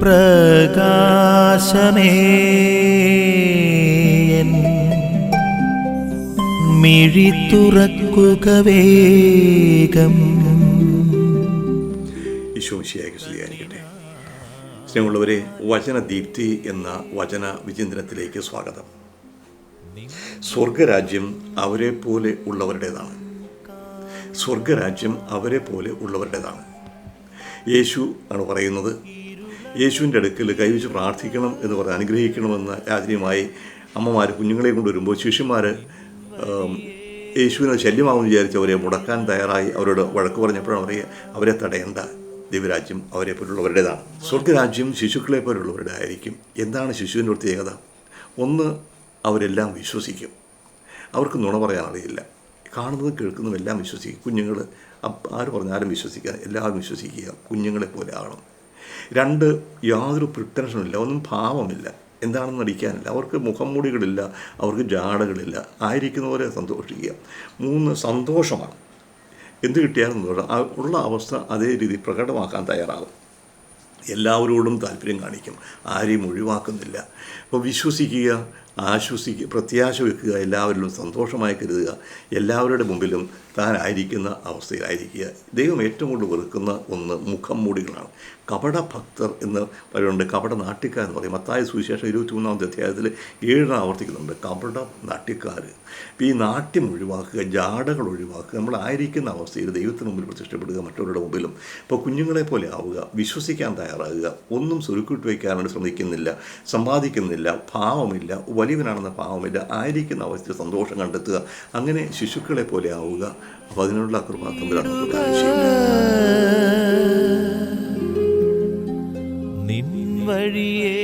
പ്രകാശമേ. മിഴി തുറക്കുക വേഗം. ഈശോമിശിയായി സ്നേഹമുള്ളവരെ വചനദീപ്തി എന്ന വചന വിചിന്തനത്തിലേക്ക് സ്വാഗതം. സ്വർഗരാജ്യം അവരെ പോലെ ഉള്ളവരുടേതാണ്. സ്വർഗരാജ്യം അവരെ പോലെ ഉള്ളവരുടേതാണ്. യേശു ആണ് പറയുന്നത് യേശുവിന്റെ അടുക്കൽ കൈവച്ച് പ്രാർത്ഥിക്കണം എന്ന് പറഞ്ഞ് അനുഗ്രഹിക്കണമെന്ന് രാജ്യമായി അമ്മമാർ കുഞ്ഞുങ്ങളെ കൊണ്ടുവരുമ്പോൾ ശിഷ്യന്മാർ യേശുവിനെ ശല്യമാകുമെന്ന് വിചാരിച്ച് അവരെ മുടക്കാൻ തയ്യാറായി അവരോട് വഴക്ക് പറഞ്ഞപ്പോഴാണ് അവരെ അവരെ തടയേണ്ട ദൈവരാജ്യം അവരെ പോലുള്ളവരുടേതാണ്. സ്വർഗരാജ്യം ശിശുക്കളെ പോലുള്ളവരുടെ ആയിരിക്കും. എന്താണ് ശിശുവിന്റെ പ്രത്യേകത? ഒന്ന് അവരെല്ലാം വിശ്വസിക്കും. അവർക്ക് നുണ പറയാൻ അറിയില്ല. കാണുന്നതും കേൾക്കുന്നതും എല്ലാം വിശ്വസിക്കും. കുഞ്ഞുങ്ങൾ ആര് പറഞ്ഞാലും വിശ്വസിക്കുക എല്ലാവരും വിശ്വസിക്കുക. കുഞ്ഞുങ്ങളെ പോലെ ആകണം. രണ്ട് യാതൊരു പ്രിട്ടൻഷനും ഇല്ല ഒന്നും ഭാവമില്ല. എന്താണെന്ന് നടിക്കാനില്ല. അവർക്ക് മുഖംമൂടികളില്ല അവർക്ക് ജാടകളില്ല. ആയിരിക്കുന്ന പോലെ സന്തോഷിക്കുക. മൂന്ന് സന്തോഷമാണ്. എന്ത് കിട്ടിയാലും ഉള്ള അവസ്ഥ അതേ രീതി പ്രകടമാക്കാൻ തയ്യാറാകും. എല്ലാവരോടും താല്പര്യം കാണിക്കും. ആരെയും ഒഴിവാക്കുന്നില്ല. അപ്പോൾ വിശ്വസിക്കുക ആശ്വസിക്കുക പ്രത്യാശ വെക്കുക എല്ലാവരിലും സന്തോഷമായി കരുതുക. എല്ലാവരുടെ മുമ്പിലും താനായിരിക്കുന്ന അവസ്ഥയിലായിരിക്കുക. ദൈവം ഏറ്റവും കൂടുതൽ വെറുക്കുന്ന ഒന്ന് മുഖം മൂടികളാണ് കപട ഭക്തർ എന്ന് പറയുന്നുണ്ട്. കപട നാട്ടിക്കാർ എന്ന് പറയും. മത്തായ സുവിശേഷം ഇരുപത്തി മൂന്നാമത്തെ അധ്യായത്തിൽ ഏഴിന് ആവർത്തിക്കുന്നുണ്ട്. കപട നാട്ടിക്കാർ ഈ നാട്യം ഒഴിവാക്കുക ജാടകൾ ഒഴിവാക്കുക നമ്മളായിരിക്കുന്ന അവസ്ഥയിൽ ദൈവത്തിന് മുമ്പിൽ പ്രത്യക്ഷപ്പെടുക മറ്റുള്ളവരുടെ മുമ്പിലും. ഇപ്പോൾ കുഞ്ഞുങ്ങളെ പോലെ ആവുക വിശ്വസിക്കാൻ തയ്യാറാകുക ഒന്നും സുരുക്കിട്ട് വയ്ക്കാനായിട്ട് ശ്രമിക്കുന്നില്ല സമ്പാദിക്കുന്നില്ല ഭാവമില്ല വലിയവനാണെന്ന ഭാവമില്ല ആയിരിക്കുന്ന അവസ്ഥ സന്തോഷം കണ്ടെത്തുക. അങ്ങനെ ശിശുക്കളെ പോലെ ആവുക. അപ്പോൾ അതിനുള്ള തമ്പുരാൻ നമുക്ക് നിൻ വഴിയേ